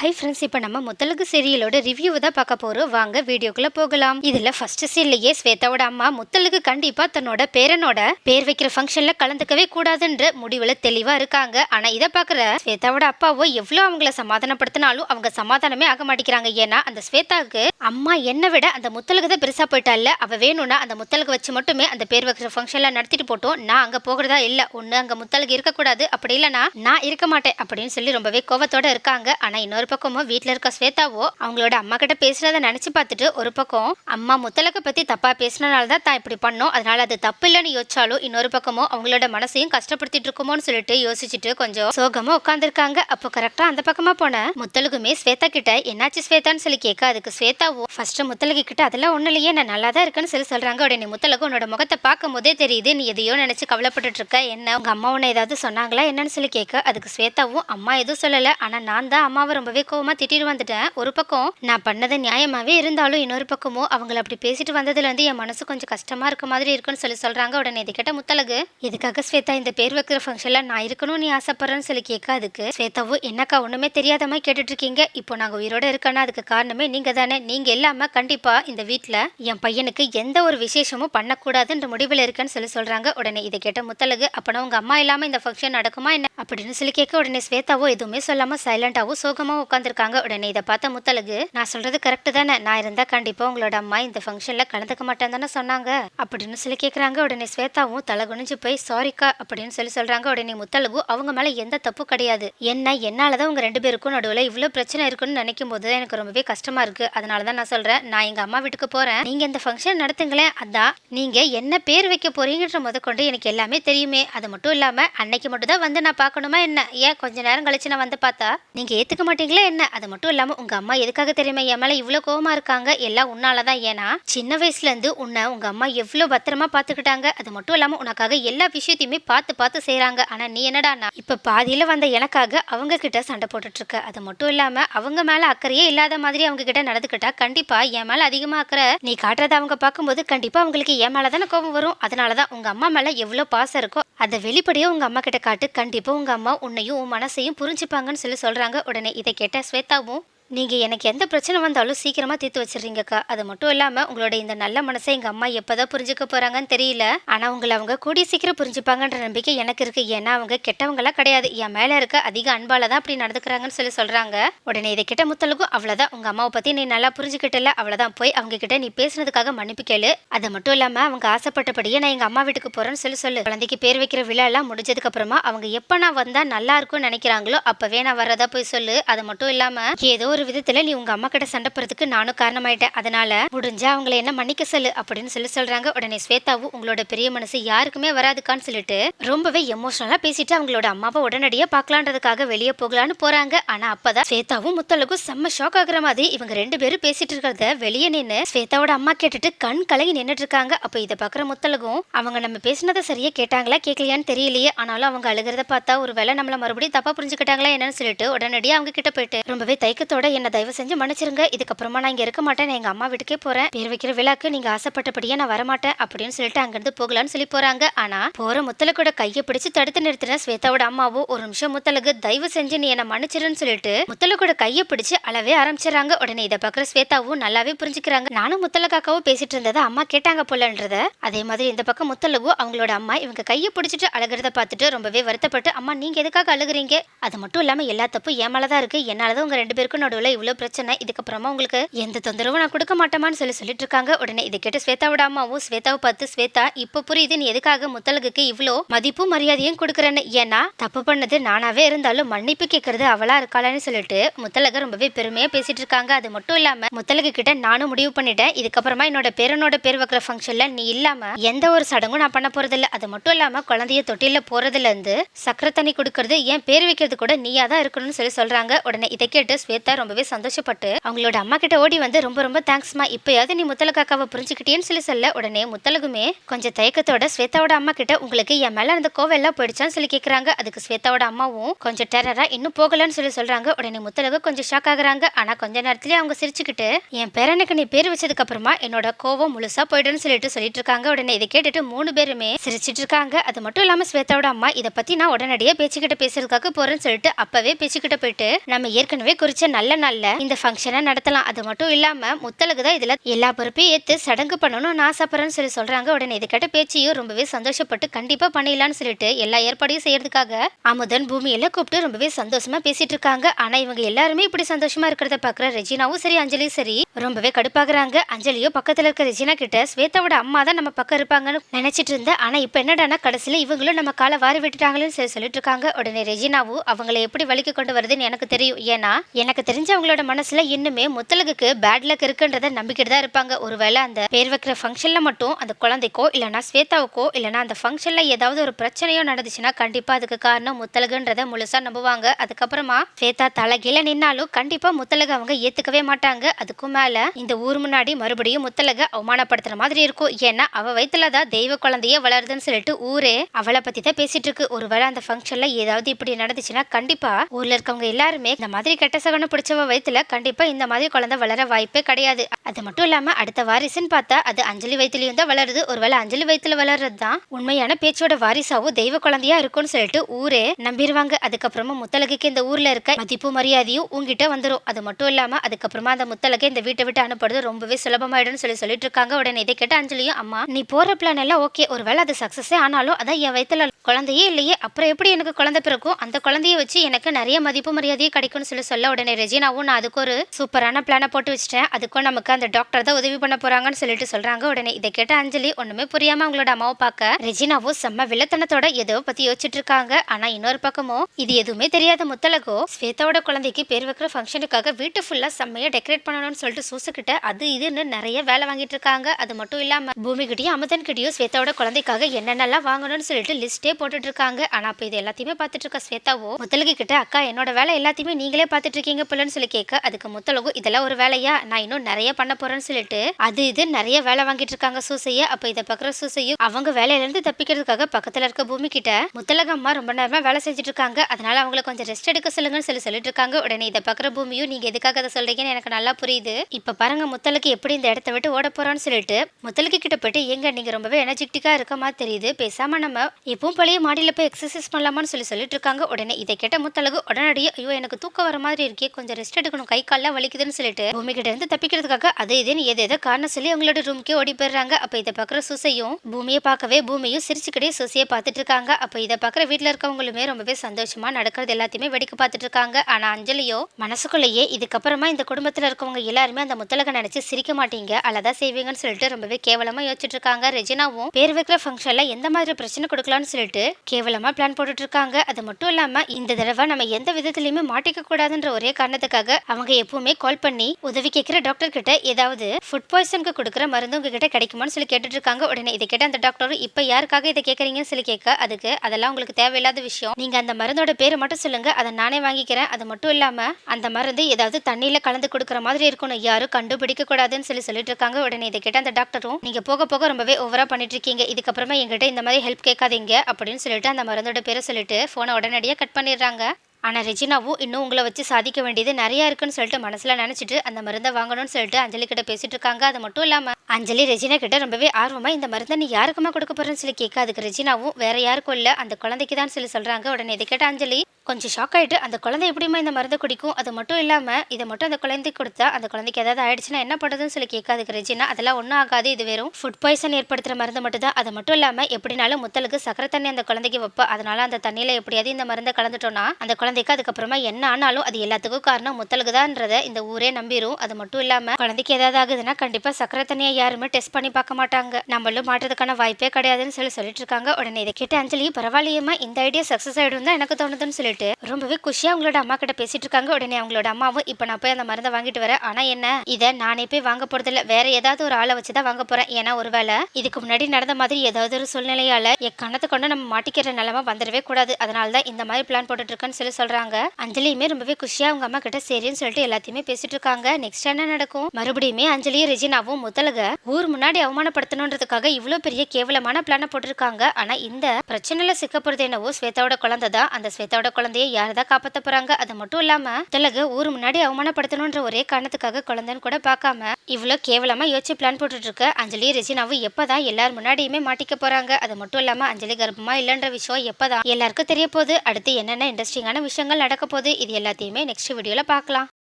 Hi friends இப்போ நம்ம Muthazhagu சீரியலோட review தான் பார்க்க போகிறோம் வாங்க வீடியோக்குள்ளே போகலாம். இதில் ஃபர்ஸ்ட் சீன்லேயே ஸ்வேதாவோட அம்மா முத்தலகு கண்டிப்பாக தன்னோட பேரனோட பேர் வைக்கிற ஃபங்க்ஷனில் கலந்துக்கவே கூடாதுன்ற முடிவில் தெளிவாக இருக்காங்க. ஆனால் இதை பார்க்குற ஸ்வேதாவோட அப்பாவோ எவ்வளோ அவங்கள சமாதானப்படுத்தினாலும் அவங்க சமாதானமே ஆக மாட்டேங்கிறாங்க. ஏன்னா அந்த ஸ்வேதாவுக்கு அம்மா என்னை விட அந்த முத்தலகு தான் பெருசாக போயிட்டால அவ வேணும்னா அந்த முத்தலகு வச்சு மட்டுமே அந்த பேர் வைக்கிற ஃபங்க்ஷனில் நடத்திட்டு போட்டோம். நான் அங்கே போகிறதா இல்லை. ஒன்று அங்கே முத்தலகு இருக்கக்கூடாது. அப்படி இல்லைன்னா நான் இருக்க மாட்டேன் அப்படின்னு சொல்லி ரொம்பவே கோவத்தோட இருக்காங்க. ஆனால் இன்னொரு பக்கமும் வீட்டில் இருக்க ஸ்வேதாவோ அவங்களோட அம்மா கிட்ட பேசுறத நினைச்சு பார்த்துட்டு ஒரு பக்கம் அம்மா முத்தலக்கை பத்தி தப்பா பேசினால தான் தான் இப்படி பண்ணோம். அதனால அது தப்பு இல்லைன்னு யோசிச்சாலும் இன்னொரு பக்கமும் அவங்களோட மனசையும் கஷ்டப்படுத்திட்டு இருக்குமோன்னு சொல்லிட்டு யோசிச்சுட்டு கொஞ்சம் சோகமா உட்காந்துருக்காங்க அப்போ கரெக்டா அந்த பக்கமா போன முத்தலுக்குமே ஸ்வேதா கிட்ட என்னாச்சு ஸ்வேதான்னு சொல்லி கேட்க அதுக்கு ஸ்வேதாவோ ஃபர்ஸ்ட் முத்தலகி கிட்ட அதெல்லாம் ஒண்ணு இல்லையே நான் நல்லா தான் இருக்கேன்னு சொல்லி சொல்றாங்க. உடனே முத்தலகு உன்னோட முகத்தை பார்க்கும் போதே தெரியுது நீ எதையோ நினைச்சு கவலைப்பட்டுட்டு இருக்க. என்ன உங்க அம்மா உன்னை ஏதாவது சொன்னாங்களா? என்னன்னு சொல்லி கேட்க அதுக்கு ஸ்வேதாவும் அம்மா எதுவும் சொல்லல. ஆனா நான் தான் அம்மாவை ரொம்பவே கோவமா திட்டிட்டு வந்துட்டேன். ஒரு பக்கம் நான் பண்ணது நியாயமாவே இருந்தாலும் இன்னொரு பக்கமும் அவங்கள அப்படி பேசிட்டு வந்ததுல இருந்து என் மனசு கொஞ்சம் கஷ்டமா இருக்க மாதிரி இருக்குன்னு சொல்லி சொல்றாங்க. உடனே இது கேட்ட முத்தலகு எதுக்காக ஸ்வேதா இந்த பேர் வைக்கிற ஃபங்க்ஷன்ல நான் இருக்கணும்னு நீ ஆசைப்படுறேன்னு சொல்லி கேட்க அதுக்கு ஸ்வேதாவும் என்னக்கா ஒண்ணுமே தெரியாத மாதிரி கேட்டுட்டு இருக்கீங்க இப்போ நாங்க உயிரோட இருக்கேன்னா அதுக்கு காரணமே நீங்க தானே. நீங்க இல்லாம கண்டிப்பா இந்த வீட்ல என் பையனுக்கு எந்த ஒரு விசேஷமும் பண்ணக்கூடாதுன்ற முடிவில் இருக்கேன்னு சொல்லி சொல்றாங்க. உடனே இதை கேட்ட முத்தலகு அப்பனா உங்க அம்மா இல்லாம இந்த ஃபங்க்ஷன் நடக்குமா என்ன? அப்படின்னு சொல்லி கேட்க உடனே ஸ்வேதாவோ எதுவுமே சொல்லாம சைலண்டாவும் சோகமாக உட்காந்துருக்காங்க உடனே இதை பார்த்த முத்தலகு நான் சொல்றது கரெக்ட் தானே? நான் இருந்தா கண்டிப்பா உங்களோட அம்மா இந்த ஃபங்க்ஷன்ல கலந்துக்க மாட்டேன் தானே சொன்னாங்க? அப்படின்னு சொல்லி கேக்குறாங்க. உடனே ஸ்வேதாவும் தலை குனிஞ்சு போய் சாரிக்கா அப்படின்னு சொல்லி சொல்றாங்க. உடனே முத்தலகு அவங்க மேல எந்த தப்பு கிடையாது. என்ன என்னாலதான் உங்க ரெண்டு பேருக்கும் நடுவுல இவ்வளவு பிரச்சனை இருக்குன்னு நினைக்கும் போது எனக்கு ரொம்பவே கஷ்டமா இருக்கு. அதனாலதான் நான் சொல்றேன். நான் எங்க அம்மா வீட்டுக்கு போறேன். நீங்க இந்த ஃபங்க்ஷன் நடத்துங்களேன். அதான் நீங்க என்ன பேர் வைக்க போறீங்கன்ற முதற்கொண்டு எனக்கு எல்லாமே தெரியுமே. அது மட்டும் இல்லாம அன்னைக்கு மட்டும் தான் வந்து நான் பார்க்கணுமா என்ன? ஏன் கொஞ்ச நேரம் கழிச்சு நான் வந்து பார்த்தா? நீங்க ஏத்துக்க மாட்டீங்களா? என்ன? அது மட்டும் இல்லாம உங்க அம்மா எதுக்காக தெரியுமா என் மேல இவ்வளவு கோவமாக இருக்காங்க? எல்லாம் உன்னாலதான். ஏன்னா சின்ன வயசுல இருந்து உன்னை உங்க அம்மா எவ்வளவு பத்திரமா பாத்துக்கிட்டாங்க? அது மட்டும் இல்லாம உனக்காக எல்லா விஷயத்தையுமே பார்த்து பார்த்து செய்கிறாங்க ஆனா நீ என்னடான்னா இப்ப பாதியில வந்த எனக்காக அவங்க கிட்ட சண்டை போட்டுட்டு இருக்க அது மட்டும் இல்லாம அவங்க மேல அக்கறையே இல்லாத மாதிரி அவங்க கிட்ட நடந்துக்கிட்டா கண்டிப்பா என் மேல அதிகமா அக்கறை. நீ காட்டுறத அவங்க பார்க்கும்போது கண்டிப்பா அவங்களுக்கு என் மேலே தானே கோபம் வரும். அதனாலதான் உங்க அம்மா மேல எவ்வளவு பாசம் இருக்கோ அதை வெளிப்படையே உங்க அம்மா கிட்ட காட்டு. கண்டிப்பா உங்க அம்மா உன்னையும் உன் மனசையும் புரிஞ்சுப்பாங்கன்னு சொல்லி சொல்றாங்க. உடனே இதை கேட்டு ஸ்வேதாவும் நீங்கள் எனக்கு எந்த பிரச்சனை வந்தாலும் சீக்கிரமாக தீர்த்து வச்சிடுறீங்கக்கா அது மட்டும் இல்லாமல் உங்களோட இந்த நல்ல மனசை எங்கள் அம்மா எப்போதான் புரிஞ்சுக்க போகிறாங்கன்னு தெரியல. ஆனால் உங்களை அவங்க கூடிய சீக்கிரம் புரிஞ்சுப்பாங்கன்ற நம்பிக்கை எனக்கு இருக்குது ஏன்னா அவங்க கெட்டவங்களாம் கிடையாது. என் மேலே இருக்க அதிக அன்பால் தான் அப்படி நடந்துக்கிறாங்கன்னு சொல்லி சொல்கிறாங்க உடனே இதை கிட்ட முத்தலுக்கும் அவ்வளோதான் உங்கள் அம்மாவை பற்றி நீ நல்லா புரிஞ்சுக்கிட்டல. அவ்வளோதான் போய் அவங்க கிட்ட நீ பேசுனதுக்காக மன்னிப்பு கேளு. அது மட்டும் இல்லாமல் அவங்க ஆசைப்பட்டபடியே நான் எங்கள் அம்மா வீட்டுக்கு போகிறேன்னு சொல்லி சொல்லு. குழந்தைக்கு பேர் வைக்கிற விழாலாம் முடிஞ்சதுக்கப்புறமா அவங்க எப்போ நான் வந்தால் நல்லா இருக்கும்னு நினைக்கிறாங்களோ அப்போவே நான் வர்றதா போய் சொல்லு. அது மட்டும் இல்லாமல் ஏதோ ஒரு விதத்துல நீ உங்க அம்மா கிட்ட சண்டை போறதுக்கு நானும் காரணமாயிட்டேன். அதனால முடிஞ்சா அவங்கள என்ன மன்னிக்க சொல்லு அப்படின்னு சொல்லி சொல்றாங்க. உடனே ஸ்வேதாவும் உங்களோட பெரிய மனசு யாருக்குமே வராதுக்கான்னு சொல்லிட்டு ரொம்பவே எமோஷனலா பேசிட்டு அவங்களோட அம்மாவை உடனடியா பாக்கலான்றதுக்காக வெளியே போகலான்னு போறாங்க. ஆனா அப்பதான் ஸ்வேதாவும் முத்தலுக்கும் செம்ம ஷாக் ஆகுற மாதிரி இவங்க ரெண்டு பேரும் பேசிட்டு இருக்கிறத வெளியே நின்னு ஸ்வேதாவோட அம்மா கேட்டுட்டு கண் கலங்கி நின்னுட்டு இருக்காங்க. அப்ப இதை பாக்குற முத்தலகும் அவங்க நம்ம பேசினதை சரியா கேட்டாங்களா கேட்கலையான்னு தெரியலையே. ஆனாலும் அவங்க அழுகிறத பார்த்தா ஒரு வேளை நம்மள மறுபடியும் தப்பா புரிஞ்சுக்கிட்டாங்களா என்னன்னு சொல்லிட்டு உடனடியே அவங்க கிட்ட போயிட்டு ரொம்பவே தைக்கத்தோட என்னை தயவு செஞ்சு மன்னிச்சிருங்க. இதுக்கப்புறமா நான் இங்க இருக்க மாட்டேன். எங்கள் எங்க அம்மா வீட்டுக்கே போறேன். பேர் வைக்கிற விழாக்கு நீங்க ஆசைப்பட்டபடியே நான் வரமாட்டேன் அப்படின்னு சொல்லிட்டு அங்கிருந்து போகலான்னு சொல்லி போறாங்க. ஆனா போற முத்தலகோட கையை பிடிச்சி தடுத்து நிறுத்தின ஸ்வேதாவோட அம்மாவோ ஒரு நிமிஷம் முத்தலகு தயவு செஞ்சு நீ என்ன மன்னிச்சிருன்னு சொல்லிட்டு முத்தலகோட கையை பிடிச்சு அளவே ஆரம்பிச்சிடறாங்க. உடனே இதை பார்க்குற ஸ்வேதாவும் நல்லாவே புரிஞ்சுக்கிறாங்க. நானும் முத்தலகாக்காவும் பேசிட்டு இருந்ததை அம்மா கேட்டாங்க போலன்றத. அதே மாதிரி இந்த பக்கம் முத்தலகு அவங்களோட அம்மா இவங்க கையை பிடிச்சிட்டு அழுகிறத பார்த்துட்டு ரொம்பவே வருத்தப்பட்டு அம்மா நீங்க எதுக்காக அழுகுறீங்க? அது மட்டும் இல்லாம எல்லா தப்பும் ஏமாலதான் மேலதான் இருக்கு. என்னாலதான் உங்க ரெண்டு பேருக்கும் நடுவில் இவ்வளவு பிரச்சனை இதுக்கப்புறமா உங்களுக்கு எந்த தொந்தரவும் நான் கொடுக்க மாட்டேமான்னு சொல்லி சொல்லிட்டு இருக்காங்க உடனே இதை கேட்டு ஸ்வேதாவோட அம்மாவும் ஸ்வேதாவை பார்த்து ஸ்வேதா இப்போ புரியுது நீ எதுக்காக முத்தலகுக்கு இவ்வளோ மதிப்பும் மரியாதையும் கொடுக்குறேன்னு? ஏன்னா தப்பு பண்ணது நானாவே இருந்தாலும் மன்னிப்பு கேட்கறது அவளா இருக்காளான்னு சொல்லிட்டு முத்தலக ரொம்பவே பெருமையா பேசிட்டு இருக்காங்க அது மட்டும் இல்லாம முத்தலகு கிட்ட நானும் முடிவு பண்ணிட்டேன். இதுக்கப்புறமா என்னோட பேரனோட பேர் வைக்கிற ஃபங்க்ஷன்ல நீ இல்லாம எந்த ஒரு சடங்கும் நான் பண்ண போறது இல்லை அது மட்டும் இல்லாம குழந்தைய தொட்டில போறதுல இருந்து சக்கரை தண்ணி கொடுக்கறது ஏன் பேர் வைக்கிறது கூட நீயா தான் இருக்கணும்னு சொல்லி சொல்றாங்க. உடனே இதை கேட்டு ஸ்வேதா ரொம்பவே சந்தோஷப்பட்டு அவங்களோட அம்மா கிட்ட ஓடி வந்து ரொம்ப ரொம்ப தேங்க்ஸ்மா இப்பயாவது நீ முத்தலகாக்காவை புரிஞ்சுக்கிட்டேன்னு சொல்லி சொல்ல. உடனே முத்தலகுமே கொஞ்சம் தயக்கத்தோட ஸ்வேதாவோட அம்மா கிட்ட உங்களுக்கு என் மேல அந்த கோவம் எல்லாம் போயிடுச்சான்னு சொல்லி கேக்குறாங்க. அதுக்கு ஸ்வேதாவோட அம்மாவும் கொஞ்சம் டெரரா இன்னும் போகலன்னு சொல்லி சொல்றாங்க. உடனே முத்தலகு கொஞ்சம் ஷாக் ஆகுறாங்க. ஆனா கொஞ்ச நேரத்திலேயே அவங்க சிரிச்சுக்கிட்டு என் பேரனுக்கு நீ பேர் வச்சதுக்கு அப்புறமா என்னோட கோவம் முழுசா போயிடுன்னு சொல்லிட்டு சொல்லிட்டு இருக்காங்க. உடனே இதை கேட்டுட்டு மூணு பேருமே சிரிச்சிட்டு இருக்காங்க. அது மட்டும் இல்லாம ஸ்வேதாவோட அம்மா இதை பத்தி நான் உடனடியே பேச்சுக்கிட்ட பேசுறதுக்காக போறேன்னு சொல்லிட்டு அப்பவே பேச்சுக்கிட்ட போயிட்டு நம்ம ஏற்கனவே குறிச்ச நல்ல நல்ல நாள்ல இந்த ஃபங்க்ஷனை நடத்தலாம். அது மட்டும் இல்லாம முத்தலுக்கு தான் இதுல எல்லா பொறுப்பையும் ஏத்து சடங்கு பண்ணணும்னு ஆசைப்படுறேன்னு சொல்லி சொல்றாங்க. உடனே இது கேட்ட பேச்சையும் ரொம்பவே சந்தோஷப்பட்டு கண்டிப்பா பண்ணிடலாம்னு சொல்லிட்டு எல்லா ஏற்பாடையும் செய்யறதுக்காக அமுதன் பூமியில கூப்பிட்டு ரொம்பவே சந்தோஷமா பேசிட்டு இருக்காங்க. ஆனா இவங்க எல்லாருமே இப்படி சந்தோஷமா இருக்கிறத பாக்குற ரெஜினாவும் சரி அஞ்சலியும் சரி ரொம்பவே கடுப்பாகுறாங்க. அஞ்சலியும் பக்கத்துல இருக்க ரெஜினா கிட்ட ஸ்வேதாவோட அம்மா தான் நம்ம பக்கம் இருப்பாங்கன்னு நினைச்சிட்டு இருந்தேன். ஆனா இப்ப என்னடானா கடைசியில இவங்களும் நம்ம காலை வாரி விட்டுட்டாங்களேன்னு சொல்லி சொல்லிட்டு இருக்காங்க. உடனே ரெஜினாவும் அவங்களை எப்படி வலிக்கு கொண்டு வருதுன்னு எனக்கு தெரியும். ஏன்னா எனக்கு தெரிஞ்ச தெரிஞ்சவங்களோட மனசுல இன்னுமே முத்தலகுக்கு பேட் லக் இருக்குன்றத நம்பிக்கிட்டு தான் இருப்பாங்க. ஒருவேளை அந்த பேர் வைக்கிற ஃபங்க்ஷன்ல மட்டும் அந்த குழந்தைக்கோ இல்லைனா ஸ்வேதாவுக்கோ இல்லைனா அந்த ஃபங்க்ஷன்ல ஏதாவது ஒரு பிரச்சனையோ நடந்துச்சுன்னா கண்டிப்பா அதுக்கு காரணம் முத்தலகுன்றத முழுசா நம்புவாங்க. அதுக்கப்புறமா ஸ்வேதா தலைகீழ நின்னாலும் கண்டிப்பா முத்தலகு அவங்க ஏத்துக்கவே மாட்டாங்க. அதுக்கும் மேல இந்த ஊர் முன்னாடி மறுபடியும் முத்தலக அவமானப்படுத்துற மாதிரி இருக்கும். ஏன்னா அவ வயித்துல தான் தெய்வ குழந்தைய வளருதுன்னு சொல்லிட்டு ஊரே அவளை பத்தி தான் பேசிட்டு இருக்கு. ஒருவேளை அந்த ஃபங்க்ஷன்ல ஏதாவது இப்படி நடந்துச்சுன்னா கண்டிப்பா ஊர்ல இருக்கவங்க எல்லாருமே இந்த மாதிரி கெட்ட சகனம் பிடிச்சவ வயிற்றுல கண்டிப்பாக இந்த மாதிரி குழந்தை வளர வாய்ப்பே கிடையாது. அது மட்டும் இல்லாமல் அடுத்த வாரிசுன்னு பார்த்தா அது அஞ்சலி வயிற்றுலையும் தான் வளருது. ஒருவேளை அஞ்சலி வயிற்றுல வளர்றது தான் உண்மையான பேச்சோட வாரிசாவும் தெய்வ குழந்தையா இருக்கும்னு சொல்லிட்டு ஊரே நம்பிடுவாங்க அதுக்கப்புறமா முத்தலகுக்கு இந்த ஊரில் இருக்க மதிப்பு மரியாதையும் உங்ககிட்ட வந்துடும் அது மட்டும் இல்லாமல் அதுக்கப்புறமா அந்த முத்தலகை இந்த வீட்டை விட்டு அனுப்புறது ரொம்பவே சுலபமாயிடும்னு சொல்லி சொல்லிட்டு இருக்காங்க. உடனே இதை கேட்ட அஞ்சலியும் அம்மா நீ போற பிளான் எல்லாம் ஓகே ஒருவேளை அது சக்சஸே ஆனாலும் அதான் என் வயிற்றுல குழந்தையே இல்லையே அப்புறம் எப்படி எனக்கு குழந்தை பிறக்கும்? அந்த குழந்தைய வச்சு எனக்கு நிறைய மதிப்பு மரியாதையும் கிடைக்கும்னு சொல்லி சொல்ல உடனே ரெஜினாவும் நான் அதுக்கு ஒரு சூப்பரான பிளானை போட்டு வச்சிட்டேன். அதுக்கும் நமக்கு அந்த டாக்டர் தான் உதவி பண்ண போறாங்கன்னு சொல்லிட்டு சொல்றாங்க உடனே. இதை கேட்ட அஞ்சலி ஒண்ணுமே புரியாம அவங்களோட அம்மாவை பார்க்க. ரெஜினாவும் செம்ம வில்லத்தனத்தோட ஏதோ பத்தி யோசிச்சுட்டு இருக்காங்க. ஆனா இன்னொரு பக்கமோ இது எதுவுமே தெரியாத முத்தலகோ ஸ்வேதாவோட குழந்தைக்கு பேர் வைக்கிற ஃபங்க்ஷனுக்காக வீட்டு ஃபுல்லா செம்மையா டெக்கரேட் பண்ணணும்னு சொல்லிட்டு சூசுக்கிட்ட அது இதுன்னு நிறைய வேலை வாங்கிட்டு இருக்காங்க. அது மட்டும் இல்லாம பூமி கிட்டயும் அமுதன் கிட்டயும் ஸ்வேதாவோட குழந்தைக்காக என்னென்னலாம் வாங்கணும்னு சொல்லிட்டு லிஸ்டே போட்டுட்டு இருக்காங்க ஆனா அப்ப இது எல்லாத்தையுமே பார்த்துட்டு இருக்க ஸ்வேதாவோ முத்தலகு கிட்ட அக்கா என்னோட வேலை எல்லாத்தையுமே நீங்களே பார்த்துட்டு இருக்கீங்க பிள்ளைன்னு சொல்லி கேட்க அதுக்கு முத்தலகு இதெல்லாம் ஒரு வேலையா? நான் இன்னும் நிறைய பண்ண போறேன்னு சொல்லிட்டு அது இது நிறைய வேலை வாங்கிட்டு இருக்காங்க சூசைய. அப்ப இதை பார்க்குற சூசையும் அவங்க வேலையில இருந்து தப்பிக்கிறதுக்காக பக்கத்துல இருக்க பூமி கிட்ட முத்தலக அம்மா ரொம்ப நேரமா வேலை செஞ்சுட்டு இருக்காங்க அதனால அவங்கள கொஞ்சம் ரெஸ்ட் எடுக்க சொல்லுங்கன்னு சொல்லி சொல்லிட்டு இருக்காங்க உடனே இதை பார்க்குற பூமியும் நீங்க எதுக்காக அதை சொல்றீங்கன்னு எனக்கு நல்லா புரியுது. இப்ப பாருங்க முத்தலுக்கு எப்படி இந்த இடத்த விட்டு ஓட போறான்னு சொல்லிட்டு முத்தலுக்கு கிட்ட போயிட்டு எங்க நீங்க ரொம்பவே எனர்ஜெட்டிக்கா இருக்க மாதிரி தெரியுது. பேசாம நம்ம எப்பவும் பழைய மாடியில போய் எக்ஸசைஸ் பண்ணலாமான்னு சொல்லி சொல்லிட்டு இருக்காங்க உடனே இதை கேட்ட முத்தலகு உடனடியே ஐயோ எனக்கு தூக்கம் வர மாதிரி இருக்கே கொஞ்சம் ரெஸ்ட் எடுக்கணும் கை காலில் வலிக்குதுன்னு சொல்லிட்டு பூமி கிட்ட இருந்து தப்பிக்கிறதுக்காக அது இதுன்னு எது எதோ காரணம் சொல்லி அவங்களோட ரூம்க்கே ஓடி போயிடுறாங்க. அப்போ இதை பார்க்குற சூசையும் பூமியை பார்க்கவே பூமியும் சிரிச்சுக்கிட்டே சூசையை பார்த்துட்டு இருக்காங்க. அப்போ இதை பார்க்குற வீட்டில் இருக்கவங்களுமே ரொம்பவே சந்தோஷமா நடக்கிறது எல்லாத்தையுமே வெடிக்க பார்த்துட்டு இருக்காங்க. ஆனால் அஞ்சலியோ மனசுக்குள்ளேயே இதுக்கப்புறமா இந்த குடும்பத்தில் இருக்கவங்க எல்லாருமே அந்த முத்தலக நினச்சி சிரிக்க மாட்டீங்க. அல்லதா செய்வீங்கன்னு சொல்லிட்டு ரொம்பவே கேவலமாக யோசிச்சுட்டு இருக்காங்க. ரெஜினாவும் பேர் வைக்கிற ஃபங்க்ஷன்ல எந்த மாதிரி பிரச்சனை கொடுக்கலாம்னு சொல்லிட்டு கேவலமா பிளான் போட்டுட்டு இருக்காங்க அது மட்டும் இல்லாம இந்த தடவை நம்ம எந்த விதத்திலயுமே மாட்டிக்க கூடாதுன்ற ஒரே காரணத்துக்காக அவங்க எப்பவுமே கால் பண்ணி உதவி கேட்கிற டாக்டர் கிட்ட ஏதாவது ஃபுட் பாய்சனுக்கு கொடுக்குற மருந்து உங்ககிட்ட கிடைக்குமான்னு சொல்லி கேட்டுட்டு இருக்காங்க உடனே இதை கேட்ட அந்த டாக்டர் இப்ப யாருக்காக இதை கேட்கறீங்கன்னு சொல்லி கேட்க அதுக்கு அதெல்லாம் உங்களுக்கு தேவையில்லாத விஷயம். நீங்க அந்த மருந்தோட பேரை மட்டும் சொல்லுங்க. அதை நானே வாங்கிக்கிறேன். அது மட்டும் இல்லாம அந்த மருந்து ஏதாவது தண்ணியில கலந்து கொடுக்குற மாதிரி இருக்கணும். யாரும் கண்டுபிடிக்க கூடாதுன்னு சொல்லி சொல்லிட்டு இருக்காங்க உடனே இதை கேட்ட அந்த டாக்டரும் நீங்க போக போக ரொம்பவே ஓவரா பண்ணிட்டு இருக்கீங்க இதுக்கப்புறமா எங்கிட்ட இந்த மாதிரி ஹெல்ப் கேட்காதீங்க. அப்படின்னு சொல்லிட்டு அந்த மருந்தோட பேரை சொல்லிட்டு ஃபோனை உடனடியாக கட் பண்ணிடுறாங்க. ஆனால் ரெஜினாவும் இன்னும் உங்களை வச்சு சாதிக்க வேண்டியது நிறையா இருக்குன்னு சொல்லிட்டு மனசில் நினச்சிட்டு அந்த மருந்தை வாங்கணும்னு சொல்லிட்டு அஞ்சலி கிட்ட பேசிட்டு இருக்காங்க. அது மட்டும் இல்லாமல் அஞ்சலி ரெஜினா கிட்ட ரொம்பவே ஆர்வமாக இந்த மருந்தை நீ யாருக்குமா கொடுக்க போறேன்னு சொல்லி கேட்க அதுக்கு ரெஜினாவும் வேற யாருக்கும் இல்லை அந்த குழந்தைக்கு தான் சொல்லி சொல்கிறாங்க உடனே இதை கேட்ட அஞ்சலி கொஞ்சம் ஷாக் ஆகிட்டு அந்த குழந்தை எப்படிமா இந்த மருந்தை குடிக்கும்? அது மட்டும் இல்லாமல் இதை மட்டும் அந்த குழந்தைக்கு கொடுத்தா அந்த குழந்தைக்கு ஏதாவது ஆயிடுச்சுன்னா என்ன பண்ணுறதுன்னு சொல்லி கேட்காதுக்கு ரெஜினா. அதெல்லாம் ஒன்றும் ஆகாது இது வெறும் ஃபுட் பாய்சன் ஏற்படுத்துகிற மருந்து மட்டும் தான் அது மட்டும் இல்லாமல் எப்படினாலும் முத்தலுக்கு சக்கரை தண்ணி அந்த குழந்தைக்கு வைப்பா. அதனால அந்த தண்ணியில் எப்படியாவது இந்த மருந்தை கலந்துட்டோம்னா அந்த குழந்தைக்கு அதுக்கப்புறமா என்ன ஆனாலும் அது எல்லாத்துக்கும் காரணம் முத்தலுக்கு தான்றதை இந்த ஊரே நம்பிரும். அது மட்டும் இல்லாமல் குழந்தைக்கு ஏதாவது ஆகுதுன்னா கண்டிப்பாக சக்கரை தண்ணியை யாருமே டெஸ்ட் பண்ணி பார்க்க மாட்டாங்க. நம்மளும் மாட்டுறதுக்கான வாய்ப்பே கிடையாதுன்னு சொல்லி சொல்லிட்டு இருக்காங்க. உடனே இதை கேட்டு அஞ்சலி பரவாயில்லையம்மா இந்த ஐடியா சக்ஸஸ் ஆகிடும் தான் எனக்கு தோணுதுன்னு சொல்லிட்டு ரொம்பவே குஷியா அவங்களோட அம்மா கிட்ட பேசிட்டு இருக்காங்க. உடனே அவங்களோட அம்மாவும் இப்போ நான் போய் அந்த மருந்தை வாங்கிட்டு வரேன். ஆனா என்ன? இதை நானே போய் வாங்க போறது இல்ல வேற ஏதாவது ஒரு ஆளை வச்சு தான் வாங்க போறேன். ஏன்னா ஒருவேளை இதுக்கு முன்னாடி நடந்த மாதிரி ஏதாவது ஒரு சூழ்நிலையால என் கணத்தை கொண்டு நம்ம மாட்டிக்கிற நிலைமை வந்துடவே கூடாது. அதனால தான் இந்த மாதிரி பிளான் போட்டுட்டு இருக்கேன்னு சொல்லி சொல்றாங்க. அஞ்சலியுமே ரொம்பவே குஷியா அவங்க அம்மா கிட்ட சரின்னு சொல்லிட்டு எல்லாத்தையுமே பேசிட்டு இருக்காங்க. நெக்ஸ்ட் என்ன நடக்கும்? மறுபடியுமே அஞ்சலியும் ரெஜினாவும் முதலக ஊர் முன்னாடி அவமானப்படுத்தணுன்றதுக்காக இவ்வளவு பெரிய கேவலமான பிளான போட்டிருக்காங்க. ஆனா இந்த பிரச்சனையில சிக்க போறது என்னவோ ஸ்வேதாவோட குழந்தை தான் அந்த ஸ்வேதாவோட குழந்தைய யாரதான் காப்பாத்த போறாங்க? அது மட்டும் இல்லாம திலகு ஊர் முன்னாடி அவமானப்படுத்தணுன்ற ஒரே காரணத்துக்காக குழந்தைன்னு கூட பார்க்காம இவ்வளவு கேவலமா யோசிச்சு பிளான் போட்டுட்டு இருக்க அஞ்சலி ரெஜினாவும் எப்பதான் எல்லார் முன்னாடியுமே மாட்டிக்க போறாங்க? அது மட்டும் இல்லாம அஞ்சலி கர்ப்பமா இல்லைன்ற விஷயம் எப்பதான்? எல்லாருக்கும் தெரிய போகுது. அடுத்து என்னென்ன இன்ட்ரெஸ்டிங்கான விஷயங்கள் நடக்க போகுது? இது எல்லாத்தையுமே நெக்ஸ்ட் வீடியோல பார்க்கலாம்.